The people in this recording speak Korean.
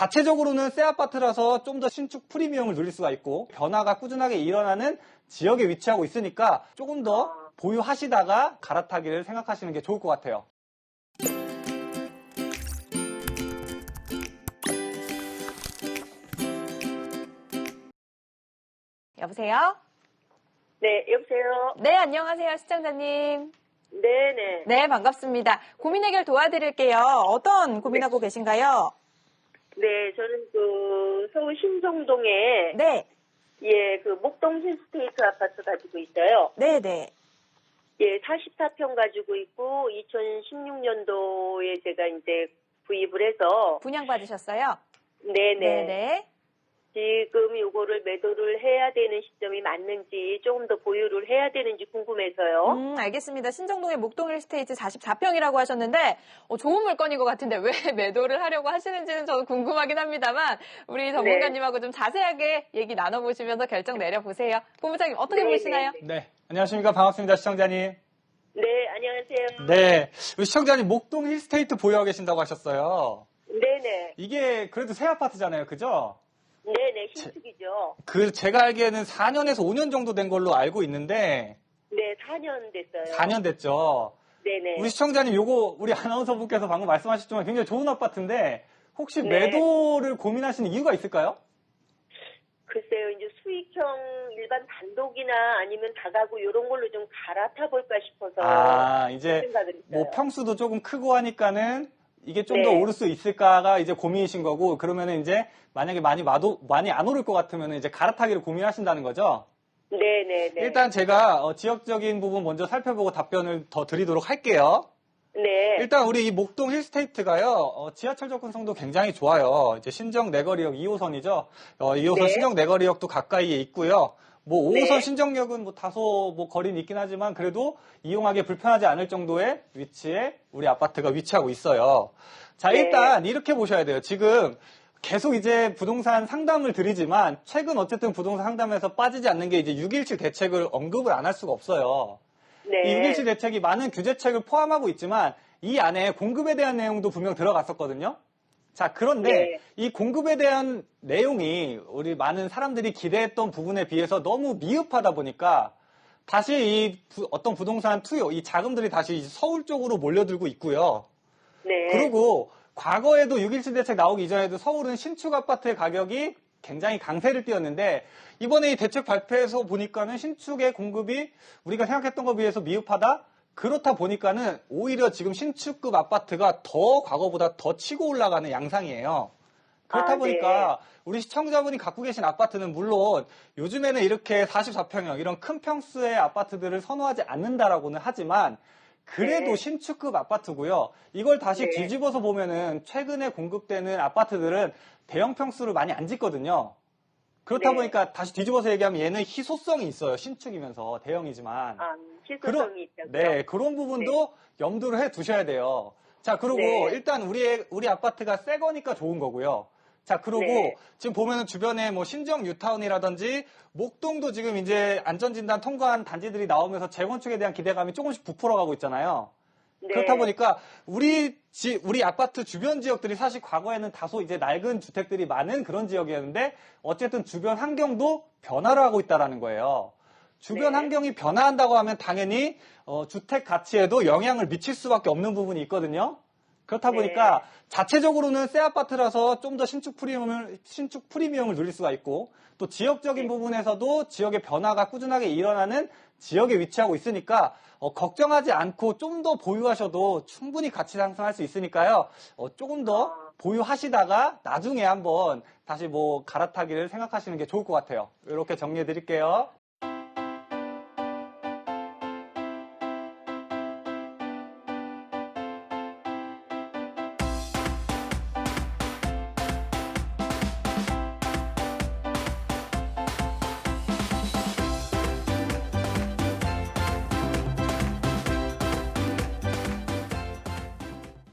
자체적으로는 새 아파트라서 좀 더 신축 프리미엄을 누릴 수가 있고 변화가 꾸준하게 일어나는 지역에 위치하고 있으니까 조금 더 보유하시다가 갈아타기를 생각하시는 게 좋을 것 같아요. 여보세요? 네, 여보세요? 네, 안녕하세요, 시청자님. 네네. 네, 반갑습니다. 고민 해결 도와드릴게요. 어떤 고민하고 계신가요? 네, 저는 그 서울 신정동에 네, 예, 그 목동 힐스테이트 아파트 가지고 있어요. 네, 네. 예, 44평 가지고 있고 2016년도에 제가 이제 구입을 해서 분양 받으셨어요? 네 네. 네, 네. 지금 요거를 매도를 해야 되는 시점이 맞는지 조금 더 보유를 해야 되는지 궁금해서요. 음, 알겠습니다. 신정동의 목동 힐스테이트 44평이라고 하셨는데, 어, 좋은 물건인 것 같은데 왜 매도를 하려고 하시는지는 저도 궁금하긴 합니다만, 우리 전문가님하고 좀 자세하게 얘기 나눠보시면서 결정 내려보세요. 본부장님, 어떻게 네, 보시나요? 네, 네, 안녕하십니까. 반갑습니다, 시청자님. 네, 안녕하세요. 네, 시청자님 목동 힐스테이트 보유하고 계신다고 하셨어요. 네네. 이게 그래도 새 아파트잖아요, 그죠? 네네, 신축이죠. 그 제가 알기에는 4년에서 5년 정도 된 걸로 알고 있는데 네, 4년 됐어요. 4년 됐죠. 네네. 우리 시청자님 요거 우리 아나운서 분께서 방금 말씀하셨지만 굉장히 좋은 아파트인데 혹시 네. 매도를 고민하시는 이유가 있을까요? 글쎄요, 이제 수익형 일반 단독이나 아니면 다가구 이런 걸로 좀 갈아타 볼까 싶어서 아 이제 생각을 했어요. 뭐 평수도 조금 크고 하니까는 이게 좀더 네. 오를 수 있을까가 이제 고민이신 거고 그러면은 이제 만약에 많이 마도 많이 안 오를 것 같으면 이제 갈아타기를 고민하신다는 거죠. 네네네. 일단 제가 어, 지역적인 부분 먼저 살펴보고 답변을 더 드리도록 할게요. 네. 일단 우리 이 목동 힐스테이트가요 어, 지하철 접근성도 굉장히 좋아요. 이제 신정 내거리역 2호선이죠. 어, 2호선 네. 신정 내거리역도 가까이에 있고요. 뭐 5호선 네. 신정역은 뭐 다소 뭐 거리는 있긴 하지만 그래도 이용하기 불편하지 않을 정도의 위치에 우리 아파트가 위치하고 있어요. 자 네. 일단 이렇게 보셔야 돼요. 지금 계속 이제 부동산 상담을 드리지만 최근 어쨌든 부동산 상담에서 빠지지 않는 게 이제 6.17 대책을 언급을 안 할 수가 없어요. 네. 이 6.17 대책이 많은 규제책을 포함하고 있지만 이 안에 공급에 대한 내용도 분명 들어갔었거든요. 자, 그런데 네. 이 공급에 대한 내용이 우리 많은 사람들이 기대했던 부분에 비해서 너무 미흡하다 보니까 다시 이 부- 어떤 부동산 투여, 이 자금들이 다시 서울 쪽으로 몰려들고 있고요. 네. 그리고 과거에도 6.17 대책 나오기 이전에도 서울은 신축 아파트의 가격이 굉장히 강세를 띄었는데 이번에 이 대책 발표에서 보니까는 신축의 공급이 우리가 생각했던 것에 비해서 미흡하다? 그렇다 보니까는 오히려 지금 신축급 아파트가 더 과거보다 더 치고 올라가는 양상이에요. 그렇다 아, 보니까 우리 시청자분이 갖고 계신 아파트는 물론 요즘에는 이렇게 44평형 이런 큰 평수의 아파트들을 선호하지 않는다라고는 하지만 그래도 네. 신축급 아파트고요. 이걸 다시 네. 뒤집어서 보면은 최근에 공급되는 아파트들은 대형 평수를 많이 안 짓거든요. 그렇다 네. 보니까 다시 뒤집어서 얘기하면 얘는 희소성이 있어요. 신축이면서 대형이지만. 아, 실소성이 있다고요? 네, 그런 부분도 염두를 해 두셔야 돼요. 자, 그리고 네. 일단 우리 우리 아파트가 새 거니까 좋은 거고요. 자, 그리고 네. 지금 보면은 주변에 뭐 신정 뉴타운이라든지 목동도 지금 이제 안전진단 통과한 단지들이 나오면서 재건축에 대한 기대감이 조금씩 부풀어가고 있잖아요. 네. 그렇다 보니까 우리 지, 우리 아파트 주변 지역들이 사실 과거에는 다소 이제 낡은 주택들이 많은 그런 지역이었는데 어쨌든 주변 환경도 변화를 하고 있다라는 거예요. 주변 네. 환경이 변화한다고 하면 당연히 어, 주택 가치에도 영향을 미칠 수밖에 없는 부분이 있거든요. 그렇다 네. 보니까 자체적으로는 새 아파트라서 좀 더 신축 프리미엄을 신축 프리미엄을 누릴 수가 있고 또 지역적인 네. 부분에서도 지역의 변화가 꾸준하게 일어나는 지역에 위치하고 있으니까 어, 걱정하지 않고 좀 더 보유하셔도 충분히 가치 상승할 수 있으니까요. 어, 조금 더 아. 보유하시다가 나중에 한번 다시 뭐 갈아타기를 생각하시는 게 좋을 것 같아요. 이렇게 정리해 드릴게요.